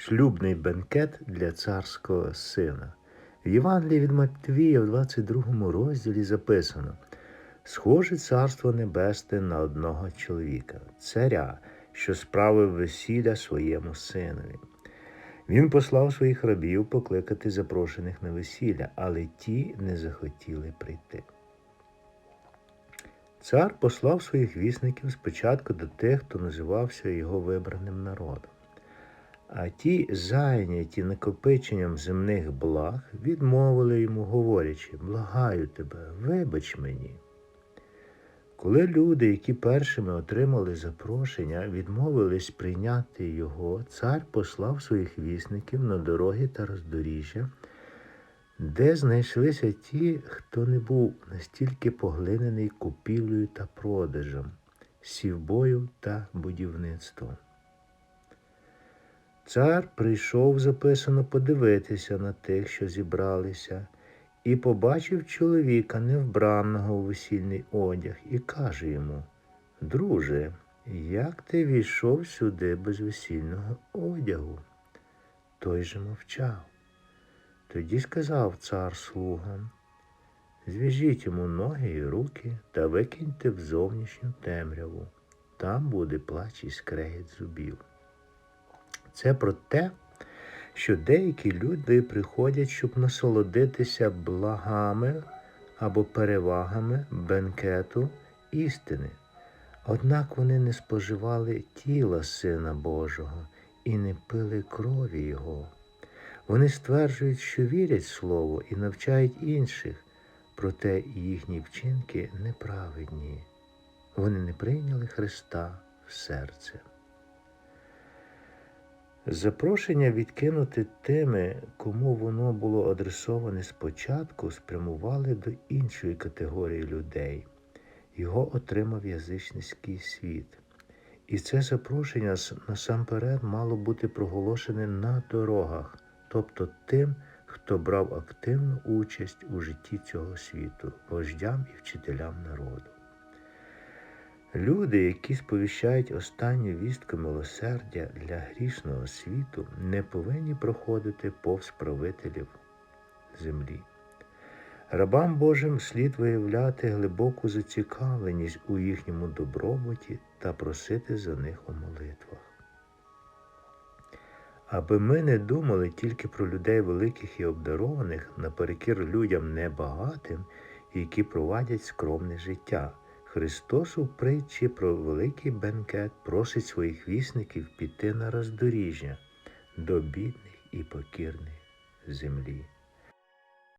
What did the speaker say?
Шлюбний бенкет для царського сина. В Євангелії від Матвія в 22 розділі записано: Схоже царство небесне на одного чоловіка, царя, що справив весілля своєму синові. Він послав своїх рабів покликати запрошених на весілля, але ті не захотіли прийти. Цар послав своїх вісників спочатку до тих, хто називався його вибраним народом. А ті, зайняті накопиченням земних благ, відмовили йому, говорячи, благаю тебе, вибач мені. Коли люди, які першими отримали запрошення, відмовились прийняти його, цар послав своїх вісників на дороги та роздоріжжя, де знайшлися ті, хто не був настільки поглинений купівлею та продажем, сівбою та будівництвом. Цар прийшов записано подивитися на тих, що зібралися, і побачив чоловіка, невбраного у весільний одяг, і каже йому: Друже, як ти війшов сюди без весільного одягу? Той же мовчав. Тоді сказав цар слугам, зв'яжіть йому ноги і руки та викиньте в зовнішню темряву. Там буде плач і скрегіт зубів. Це про те, що деякі люди приходять, щоб насолодитися благами або перевагами бенкету істини. Однак вони не споживали тіла Сина Божого і не пили крові Його. Вони стверджують, що вірять Слову і навчають інших, проте їхні вчинки неправедні. Вони не прийняли Христа в серце. Запрошення відкинути тими, кому воно було адресоване спочатку, спрямували до іншої категорії людей. Його отримав язичницький світ. І це запрошення насамперед мало бути проголошене на дорогах, тобто тим, хто брав активну участь у житті цього світу, вождям і вчителям народу. Люди, які сповіщають останню вістку милосердя для грішного світу, не повинні проходити повз правителів землі. Рабам Божим слід виявляти глибоку зацікавленість у їхньому добробуті та просити за них у молитвах. Аби ми не думали тільки про людей великих і обдарованих наперекір людям небагатим, які провадять скромне життя. Христос у притчі про великий бенкет просить своїх вісників піти на роздоріжжя до бідних і покірних землі.